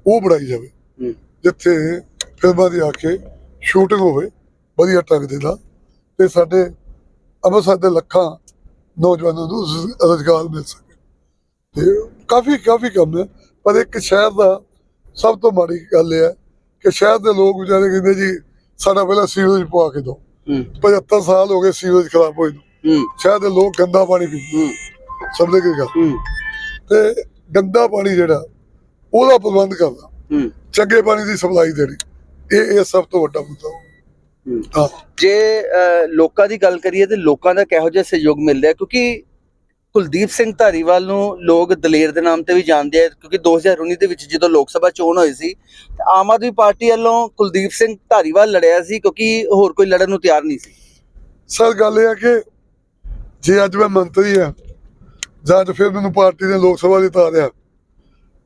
ਉਹ ਬਣਾਈ ਜਾਵੇ। ਜਿੱਥੇ ਫਿਲਮਾਂ ਦੀ ਆ ਕੇ ਸ਼ੂਟਿੰਗ ਹੋਵੇ ਵਧੀਆ ਢੰਗ ਦੇ ਨਾਲ। ਤੇ ਸਾਡੇ ਅੰਮ੍ਰਿਤਸਰ ਦੇ ਲੱਖਾਂ ਨੌਜਵਾਨਾਂ ਨੂੰ ਰੁਜ਼- ਰੁਜ਼ਗਾਰ ਮਿਲ ਸਕੇ। ਤੇ ਕਾਫੀ ਕਾਫੀ ਕੰਮ ਹੈ ਪਰ ਇੱਕ ਸ਼ਹਿਰ ਦਾ ਸਭ ਤੋਂ ਮਾੜੀ ਗੱਲ ਇਹ ਹੈ ਕਿ ਸ਼ਹਿਰ ਦੇ ਲੋਕ ਵਿਚਾਰੇ ਕਹਿੰਦੇ ਜੀ ਸਾਡਾ ਪਹਿਲਾਂ ਸੀਵਰੇਜ ਪਵਾ ਕੇ ਦਿਓ। ਹੂੰ। 75 ਸਾਲ ਹੋ ਗਏ ਸੀਵਰੇਜ ਖਰਾਬ ਹੋਏ ਨੂੰ। ਸ਼ਹਿਰ ਦੇ ਲੋਕ ਗੰਦਾ ਪਾਣੀ ਪੀਂਦੇ ਹੂੰ। ਸਮਝਦੇ ਕੀ ਗੱਲ? ਤੇ ਗੰਦਾ ਪਾਣੀ ਜਿਹੜਾ ਉਹਦਾ ਪ੍ਰਬੰਧ ਕਰਨਾ। ਚੰਗੇ ਪਾਣੀ ਦੀ ਸਪਲਾਈ ਦੇਣੀ। ਇਹ ਇਹ ਸਭ ਤੋਂ ਵੱਡਾ ਮੁੱਦਾ। ਹਾਂ ਜੇ ਲੋਕਾਂ ਦੀ ਗੱਲ ਕਰੀਏ ਤੇ ਲੋਕਾਂ ਦਾ ਕਿਹੋ ਜਿਹਾ ਸਹਿਯੋਗ ਮਿਲ ਰਿਹਾ ਕਿਉਂਕਿ ਕੁਲਦੀਪ ਸਿੰਘ ਧਾਰੀਵਾਲ ਨੂੰ ਲੋਕ ਦਲੇਰ ਦੇ ਨਾਮ ਤੇ ਵੀ ਜਾਣਦੇ ਆ ਕਿਉਂਕਿ 2019 ਦੇ ਵਿੱਚ ਜਦੋਂ ਲੋਕ ਸਭਾ ਚੋਣ ਹੋਈ ਸੀ ਆਮ ਆਦਮੀ ਪਾਰਟੀ ਵੱਲੋਂ ਕੁਲਦੀਪ ਸਿੰਘ ਧਾਰੀਵਾਲ ਲੜਿਆ ਸੀ ਕਿਉਂਕਿ ਹੋਰ ਕੋਈ ਲੜਨ ਨੂੰ ਤਿਆਰ ਨਹੀਂ ਸੀ। ਸਰ ਗੱਲ ਇਹ ਹੈ ਕਿ ਜੇ ਅੱਜ ਮੈਂ ਮੰਤਰੀ ਆ ਜਾਂ ਫਿਰ ਮੈਨੂੰ ਪਾਰਟੀ ਨੇ ਲੋਕ ਸਭਾ ਦੀ ਤਾਰਿਆ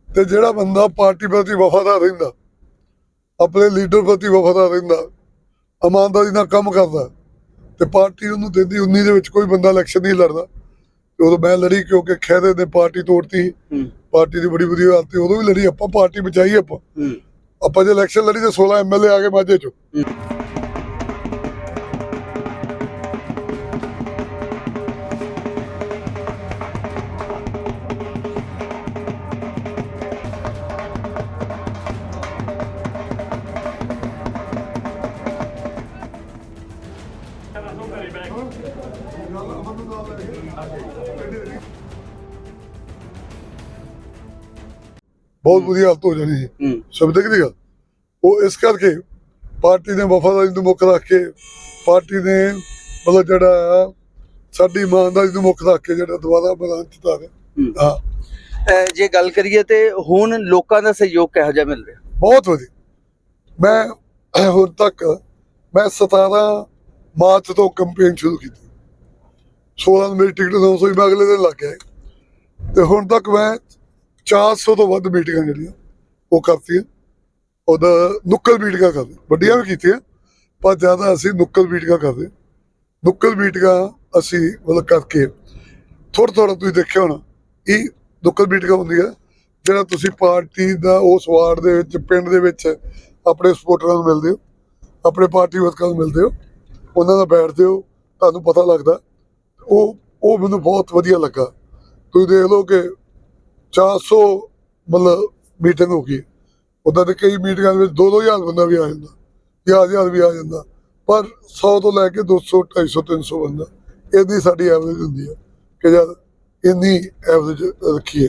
ਤੇ ਜਿਹੜਾ ਬੰਦਾ ਪਾਰਟੀ ਪ੍ਰਤੀ ਵਫਾਦਾਰ ਰਹਿੰਦਾ ਆਪਣੇ ਲੀਡਰ ਪ੍ਰਤੀ ਵਫਾਦਾਰ ਰਹਿੰਦਾ ਇਮਾਨਦਾਰੀ ਨਾਲ ਕੰਮ ਕਰਦਾ ਤੇ ਪਾਰਟੀ ਉਹਨੂੰ ਦਿੰਦੀ 19 ਦੇ ਵਿੱਚ ਕੋਈ ਬੰਦਾ ਇਲੈਕਸ਼ਨ ਨਹੀਂ ਲੜਦਾ। ਉਦੋਂ ਮੈਂ ਲੜੀ ਕਿਉਂਕਿ ਖੈਦੇ ਨੇ ਪਾਰਟੀ ਤੋੜਤੀ ਪਾਰਟੀ ਦੀ ਬੜੀ ਵਧੀਆ ਹਾਲਤ ਸੀ ਉਦੋਂ ਵੀ ਲੜੀ ਆਪਾਂ ਪਾਰਟੀ ਬਚਾਈ ਆਪਾਂ। ਆਪਾਂ ਜੇ ਇਲੈਕਸ਼ਨ ਲੜੀ ਤੇ 16 ਐਮਐਲਏ ਆ ਗਏ ਮਾਝੇ ਚੋਂ। ਬਹੁਤ ਵਧੀਆ ਹਾਲਤ ਹੋ ਜਾਣੀ ਸੀ। ਹੂੰ। ਸਮਝਦੇ ਕਿ ਨਹੀਂ ਗੱਲ। ਉਹ ਇਸ ਕਰਕੇ ਪਾਰਟੀ ਨੇ ਵਫਾਦਾਰੀ ਨੂੰ ਮੁੱਖ ਰੱਖ ਕੇ ਪਾਰਟੀ ਨੇ ਮਤਲਬ ਜਿਹੜਾ ਸਾਡੀ ਇਮਾਨਦਾਰੀ ਨੂੰ ਮੁੱਖ ਰੱਖ ਕੇ ਜਿਹੜਾ ਦੁਬਾਰਾ ਮੈਦਾਨ ਚ ਹੂੰ। ਜੇ ਗੱਲ ਕਰੀਏ ਤੇ ਹੁਣ ਲੋਕਾਂ ਦਾ ਸਹਿਯੋਗ ਕਿਹੋ ਜਿਹਾ ਮਿਲ ਰਿਹਾ? ਬਹੁਤ ਵਧੀਆ। ਮੈਂ ਹੁਣ ਤੱਕ ਮੈਂ 17 ਮਾਰਚ ਤੋਂ ਕੰਪੇਨ ਸ਼ੁਰੂ ਕੀਤੀ। 16 ਨੂੰ ਮੇਰੀ ਟਿਕਟ 900 ਹੀ ਮੈਂ ਅਗਲੇ ਦਿਨ ਲੱਗ ਗਿਆ। ਤੇ ਹੁਣ ਤੱਕ ਮੈਂ 400 ਤੋਂ ਵੱਧ ਮੀਟਿੰਗਾਂ ਜਿਹੜੀਆਂ, ਉਹ ਕਰਤੀਆਂ। ਉਹਦਾ ਨੁੱਕਲ ਮੀਟਿੰਗਾਂ ਕਰਦੇ। ਵੱਡੀਆਂ ਵੀ ਕੀਤੀਆਂ, ਪਰ ਜ਼ਿਆਦਾ ਅਸੀਂ ਨੁੱਕਲ ਮੀਟਿੰਗਾਂ ਕਰਦੇ। ਨੁੱਕਲ ਮੀਟਿੰਗਾਂ ਅਸੀਂ ਮਤਲਬ ਕਰਕੇ ਥੋੜਾ ਥੋੜਾ ਤੁਸੀਂ ਦੇਖਿਆ ਹੋਣਾ, ਇਹ ਨੁੱਕਲ ਮੀਟਿੰਗਾਂ ਹੁੰਦੀਆਂ, ਜਿਹੜਾ ਤੁਸੀਂ ਪਾਰਟੀ ਦਾ ਉਸ ਵਾਰਡ ਦੇ ਵਿੱਚ, ਪਿੰਡ ਦੇ ਵਿੱਚ ਆਪਣੇ ਸਪੋਰਟਰਾਂ ਨੂੰ ਮਿਲਦੇ ਹੋ, ਆਪਣੇ ਪਾਰਟੀ ਵਰਕਰਾਂ ਨੂੰ ਮਿਲਦੇ ਹੋ, ਉਹਨਾਂ ਨਾਲ ਬੈਠਦੇ ਹੋ, ਤੁਹਾਨੂੰ ਪਤਾ ਲੱਗਦਾ। ਉਹ ਉਹ ਮੈਨੂੰ ਬਹੁਤ ਵਧੀਆ ਲੱਗਾ। ਤੁਸੀਂ ਦੇਖ ਲਓ ਕਿ 400 ਮਤਲਬ ਮੀਟਿੰਗ ਹੋ ਗਈ। ਉਦਾਂ ਤੇ ਕਈ ਮੀਟਿੰਗਾਂ ਦੇ ਵਿੱਚ 2-2000 ਬੰਦਾ ਵੀ ਆ ਜਾਂਦਾ। ਜਾਂ ਹਜ਼ਾਰ ਵੀ ਆ ਜਾਂਦਾ। ਪਰ 100 ਤੋਂ ਲੈ ਕੇ 200 250 300 ਬੰਦਾ ਇਹਦੀ ਸਾਡੀ ਐਵਰੇਜ ਹੁੰਦੀ ਹੈ ਕਿ ਜਦ ਇੰਨੀ ਐਵਰੇਜ ਰੱਖੀਏ।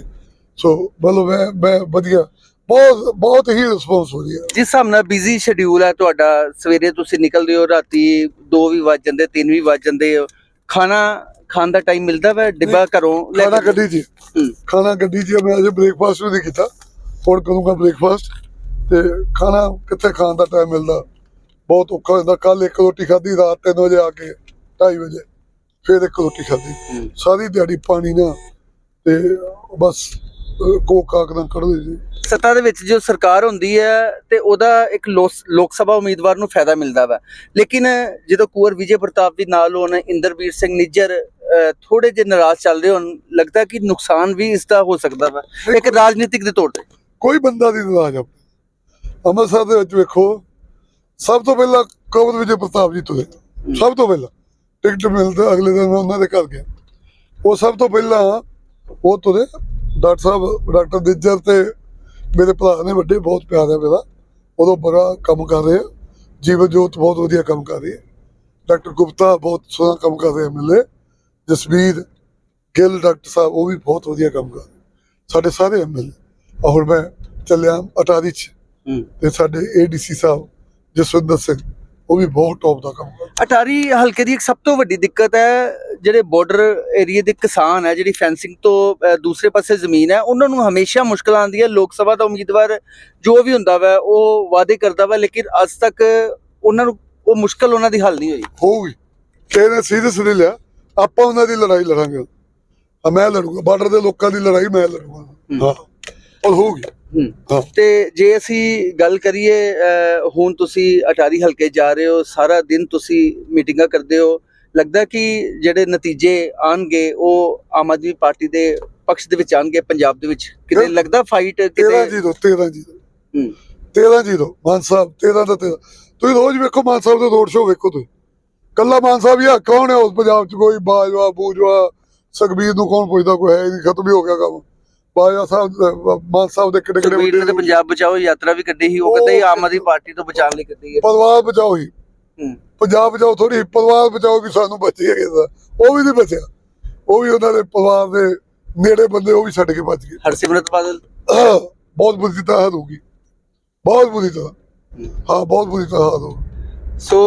ਸੋ ਮਤਲਬ ਮੈਂ ਮੈਂ ਵਧੀਆ, ਬਹੁਤ ਬਹੁਤ ਹੀ ਰਿਸਪੌਂਸ ਹੋ ਰਹੀ ਹੈ ਜਿਸ ਹਿਸਾਬ ਨਾਲ ਬਿਜ਼ੀ ਸ਼ਡਿਊਲ ਹੈ ਤੁਹਾਡਾ, ਸਵੇਰੇ ਤੁਸੀਂ ਨਿਕਲਦੇ ਹੋ, ਰਾਤੀ 2 ਵੀ ਵੱਜ ਜਾਂਦੇ 3 ਵੀ ਵੱਜ ਜਾਂਦੇ ਹੋ, ਖਾਣਾ ਖਾਣ ਦਾ ਟਾਈਮ ਮਿਲਦਾ ਵਾ ਡਿੱਬਾ ਘਰੋਂ ਲੈ ਖਾਣਾ ਕੇ- ਗੱਡੀ 'ਚ ਹੂੰ, ਖਾਣਾ ਗੱਡੀ 'ਚ ਮੈਂ ਅਜੇ ਬ੍ਰੇਕਫਾਸਟ ਵੀ ਨਹੀਂ ਕੀਤਾ। ਹੁਣ ਕਰੂੰਗਾ ਬ੍ਰੇਕਫਾਸਟ ਤੇ ਖਾਣਾ ਕਿੱਥੇ ਖਾਣ ਦਾ ਟਾਈਮ ਮਿਲਦਾ? ਬਹੁਤ ਔਖਾ ਹੁੰਦਾ ਕੱਲ ਇੱਕ ਰੋਟੀ ਖਾਧੀ ਰਾਤ 3 ਵਜੇ ਆ ਕੇ 2:30 ਵਜੇ ਫਿਰ ਇੱਕ ਰੋਟੀ ਖਾਧੀ। ਹੂੰ। ਸਾਰੀ ਦਿਹਾੜੀ ਪਾਣੀ ਨਾ ਤੇ ਬਸ ਕੋਕ ਕਾਕ ਨਾਲ ਕੱਢਦੇ ਸੀ। ਸੱਤਾ ਦੇ ਵਿੱਚ ਜੋ ਸਰਕਾਰ ਹੁੰਦੀ ਹੈ ਤੇ ਉਹਦਾ ਇੱਕ ਲੋਕ ਸਭਾ ਉਮੀਦਵਾਰ ਨੂੰ ਫਾਇਦਾ ਮਿਲਦਾ ਵਾ। ਲੇਕਿਨ ਜਦੋਂ ਕੁੰਵਰ ਵਿਜੇ ਪ੍ਰਤਾਪ ਵੀ ਨਾਲ ਹੋਣ ਇੰਦਰਬੀਰ ਸਿੰਘ ਨਿੱਜਰ ਥੋੜੇ ਜਿਹੇ ਨਾਰਾਜ਼ ਚੱਲਦੇ ਹੋਣ ਲੱਗਦਾ ਕਿ ਨੁਕਸਾਨ ਵੀ ਇਸ ਦਾ ਹੋ ਸਕਦਾ ਵਾ ਇੱਕ ਰਾਜਨੀਤਿਕ ਦੇ ਤੌਰ ਤੇ। ਕੋਈ ਬੰਦਾ ਨਹੀਂ ਨਾਰਾਜ਼ ਆਪਣਾ। ਅੰਮ੍ਰਿਤਸਰ ਦੇ ਵਿੱਚ ਵੇਖੋ ਸਭ ਤੋਂ ਪਹਿਲਾਂ ਕੰਵਰ ਵਿਜੇ ਪ੍ਰਤਾਪ ਜੀ ਤੁਰੇ ਸਭ ਤੋਂ ਪਹਿਲਾਂ ਟਿਕਟ ਮਿਲਦਾ ਅਗਲੇ ਦਿਨ ਉਹਨਾਂ ਦੇ ਘਰ ਗਿਆ। ਉਹ ਸਭ ਤੋਂ ਪਹਿਲਾਂ ਉਹ ਤੁਰੇ ਡਾਕਟਰ ਸਾਹਿਬ ਡਾਕਟਰ ਨਿੱਜਰ ਤੇ ਮੇਰੇ ਭਰਾ ਨੇ ਵੱਡੇ ਬਹੁਤ ਪਿਆਰ ਹੈ ਮੇਰਾ ਉਦੋਂ ਬੜਾ ਕੰਮ ਕਰ ਰਹੇ ਆ। ਜੀਵਨ ਜੋਤ ਬਹੁਤ ਵਧੀਆ ਕੰਮ ਕਰ ਰਹੀ ਹੈ। ਡਾਕਟਰ ਗੁਪਤਾ ਬਹੁਤ ਸੋਹਣਾ ਕੰਮ ਕਰ ਰਹੇ ਐਮਐਲਏ ਜਸਵੀਰ ਗਿੱਲ ਡਾਕਟਰ ਸਾਹਿਬ ਉਹ ਵੀ ਬਹੁਤ ਵਧੀਆ ਕੰਮ ਕਰ ਰਹੇ ਸਾਡੇ ਸਾਰੇ ਐਮਐਲਏ ਹੁਣ ਮੈਂ ਚੱਲਿਆ ਅਟਾਰੀ ਚ ਤੇ ਸਾਡੇ ਏਡੀਸੀ ਸਾਹਿਬ ਜਸਵਿੰਦਰ ਸਿੰਘ। ਉਹ ਵੀ ਬਹੁਤ ਟੌਪ ਦਾ ਕੰਮ। ਅਟਾਰੀ ਹਲਕੇ ਦੀ ਇੱਕ ਸਭ ਤੋਂ ਵੱਡੀ ਦਿੱਕਤ ਹੈ ਜਿਹੜੇ ਬਾਰਡਰ ਏਰੀਆ ਦੇ ਕਿਸਾਨ ਹੈ ਜਿਹੜੀ ਫੈਂਸਿੰਗ ਤੋਂ ਦੂਸਰੇ ਪਾਸੇ ਜ਼ਮੀਨ ਹੈ ਉਹਨਾਂ ਨੂੰ ਹਮੇਸ਼ਾ ਮੁਸ਼ਕਲਾਂ ਆਉਂਦੀਆਂ ਲੋਕ ਸਭਾ ਦਾ ਉਮੀਦਵਾਰ ਜੋ ਵੀ ਹੁੰਦਾ ਵਾ ਉਹ ਵਾਅਦੇ ਕਰਦਾ ਵਾ ਲੇਕਿਨ ਅੱਜ ਤੱਕ ਉਹਨਾਂ ਨੂੰ ਉਹ ਮੁਸ਼ਕਲ ਉਹਨਾਂ ਦੀ ਹੱਲ ਨਹੀਂ ਹੋਈ। ਹੋਊਗੀ ਕਿਹਨੇ ਸੀਰੀਅਸ ਨਹੀਂ ਲਿਆ। ਆਪਾਂ ਉਹਨਾਂ ਦੀ ਲੜਾਈ ਲੜਾਂਗੇ। ਮੈਂ ਲੜੂਗਾ। ਬਾਰਡਰ ਦੇ ਲੋਕਾਂ ਦੀ ਲੜਾਈ ਮੈਂ ਲੜੂਗਾ। ਹਾਂ। ਉਹ ਹੋਊਗੀ ਹੂੰ। ਤੇ ਜੇ ਅਸੀਂ ਗੱਲ ਕਰੀਏ ਹੁਣ ਤੁਸੀਂ ਅਟਾਰੀ ਹਲਕੇ ਜਾ ਰਹੇ ਹੋ ਸਾਰਾ ਦਿਨ ਤੁਸੀਂ ਮੀਟਿੰਗਾਂ ਕਰਦੇ ਹੋ ਲੱਗਦਾ ਕਿ ਜਿਹੜੇ ਨਤੀਜੇ ਆਣਗੇ ਉਹ ਆਮ ਆਦਮੀ ਪਾਰਟੀ ਦੇ ਪਕਸ਼ ਦੇ ਵਿੱਚ ਆਣਗੇ ਪੰਜਾਬ ਦੇ ਵਿੱਚ? ਕਿਤੇ। ਲੱਗਦਾ ਫਾਈਟ 13 ਕਿਤੇ ਜੀਰੋ 13 ਜੀਰੋ ਹੂੰ। 13 ਜੀਰੋ ਮਾਨ ਸਾਹਿਬ 13 ਦਾ 13 ਤੁਸੀਂ ਰੋਜ਼ ਵੇਖੋ ਮਾਨ ਸਾਹਿਬ ਦੇ ਰੋਡ ਸ਼ੋਅ ਵੇਖੋ ਤੁਸੀਂ। ਕੱਲਾ ਮਾਨ ਸਾਹਿਬ ਹੀ ਆ ਕੌਣ ਹੈ ਉਸ ਪੰਜਾਬ ਚ? ਕੋਈ ਬਾਜਵਾ ਬੂਜਵਾ ਸੁਖਬੀਰ ਨੂੰ ਕੌਣ ਪੁੱਛਦਾ ਕੋਈ ਹੈ ਹੀ ਨਹੀਂ ਖਤਮ ਹੀ ਹੋ ਗਿਆ ਕੰਮ। ਬਾਜਵਾ ਸਾਹਿਬ ਮਾਨ ਸਾਹਿਬ ਦੇ ਕਿਹੜੇ ਸੁਖਬੀਰ ਨੇ ਤਾਂ ਕਿਹੜੇ ਪੰਜਾਬ ਬਚਾਓ ਯਾਤਰਾ ਵੀ ਕੱਢੀ ਸੀ ਉਹ ਕਹਿੰਦਾ ਆਮ ਆਦਮੀ ਪਾਰਟੀ ਤੋਂ ਬਚਾਉਣ ਲਈ ਕੱਢੀ ਹੈ। ਪਰਿਵਾਰ ਬਚਾਓ ਹੀ ਹੂੰ। ਪੰਜਾਬ ਬਚਾਓ ਥੋੜੀ ਪਰਿਵਾਰ ਬਚਾਓ ਵੀ ਸਾਨੂੰ ਬਚੇ ਹੈਗੇ ਉਹ ਵੀ ਨਹੀਂ ਬਚਿਆ। ਉਹ ਵੀ ਉਹਨਾਂ ਦੇ ਪਰਿਵਾਰ ਦੇ ਨੇੜੇ ਬੰਦੇ ਉਹ ਵੀ ਛੱਡ ਕੇ ਭੱਜ ਗਏ। ਹਰਸਿਮਰਤ ਬਾਦਲ? ਬਹੁਤ ਬੁਰੀ ਤਰ੍ਹਾਂ ਹੋਊਗੀ ਬਹੁਤ ਬੁਰੀ ਤਰ੍ਹਾਂ। ਹਾਂ। ਬਹੁਤ ਬੁਰੀ ਤਰ੍ਹਾਂ ਹੋਊਗੀ ਸੋ